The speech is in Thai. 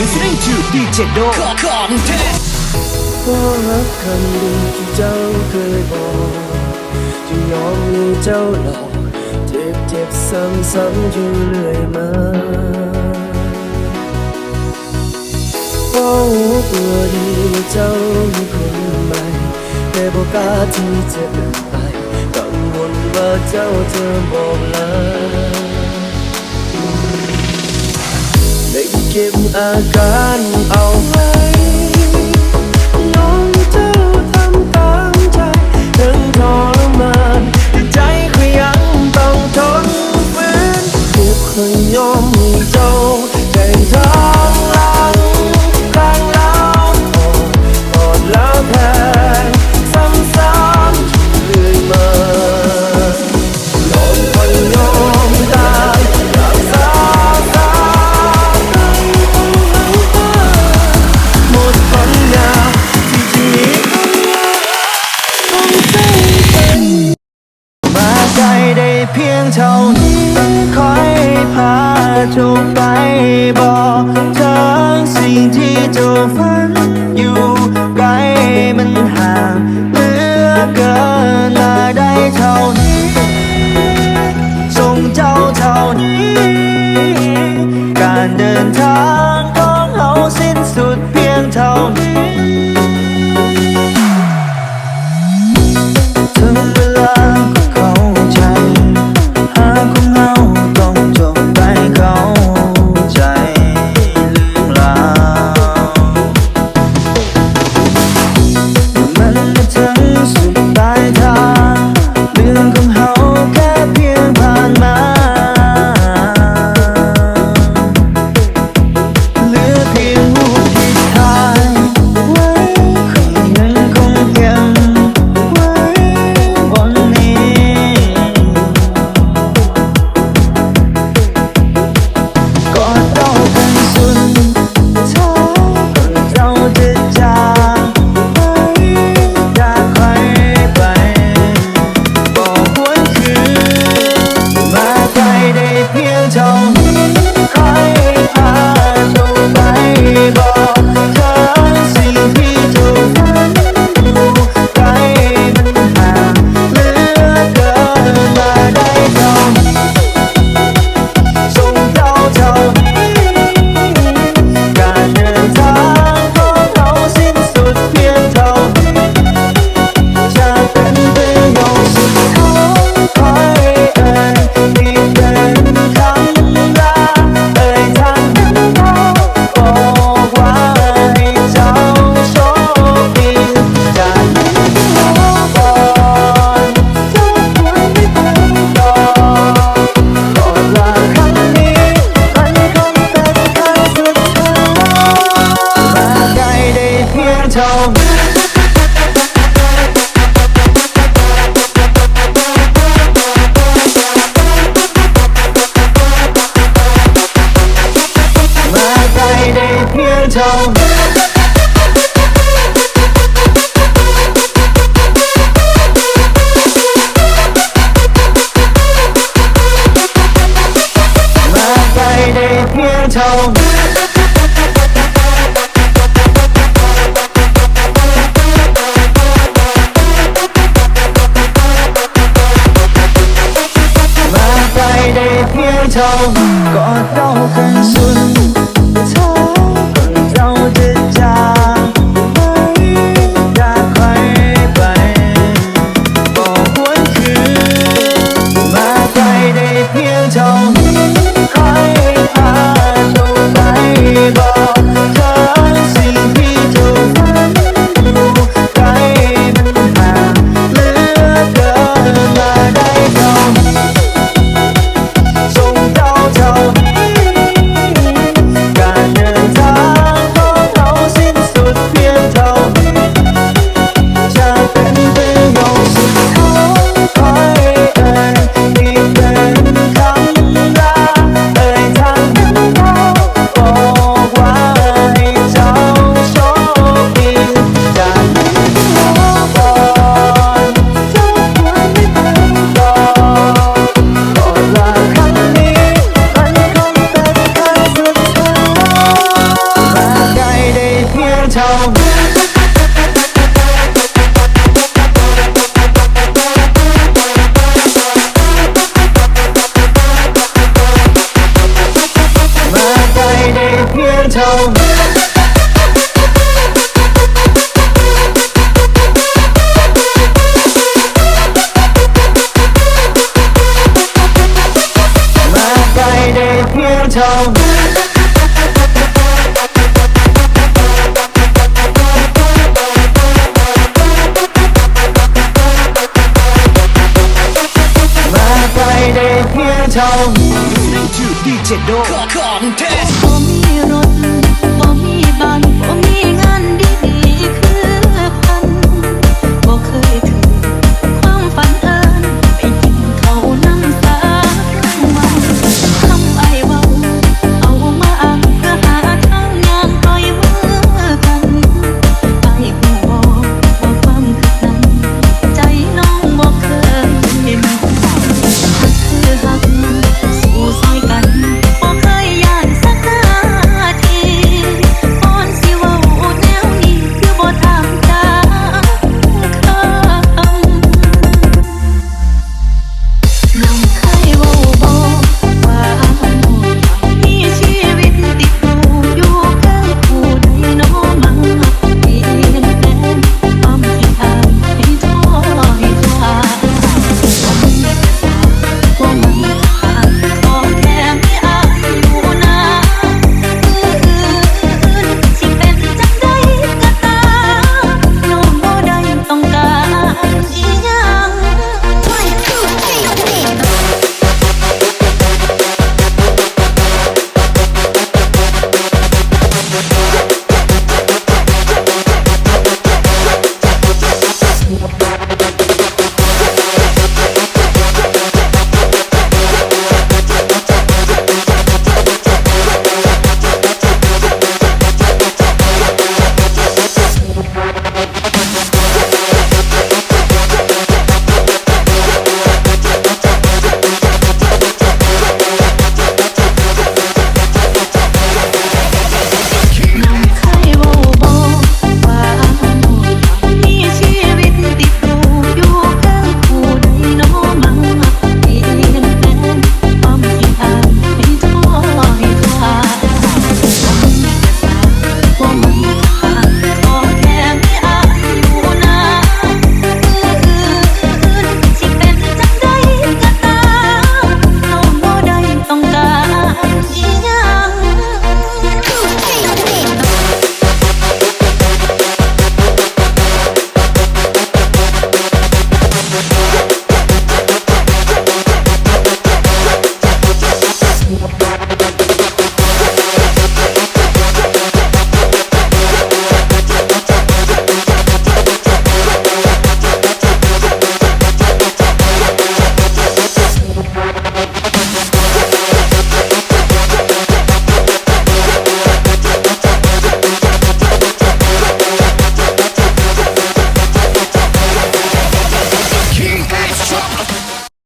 listening to DJ Do Content ก็รักคำดีที่เจ้าเคยบอกจะยอมให้เจ้าหลอกเจ็บเจ็บซ้ำๆอยู่เรื่อยมาพอหูบื่อดีเจ้ามีคนใหม่แต่บอกกล้าที่จะเดินไปกังวลว่าเจ้าจะบอกลา kim akan awal girl tone tone. Friday here. DJ Dog. Contest.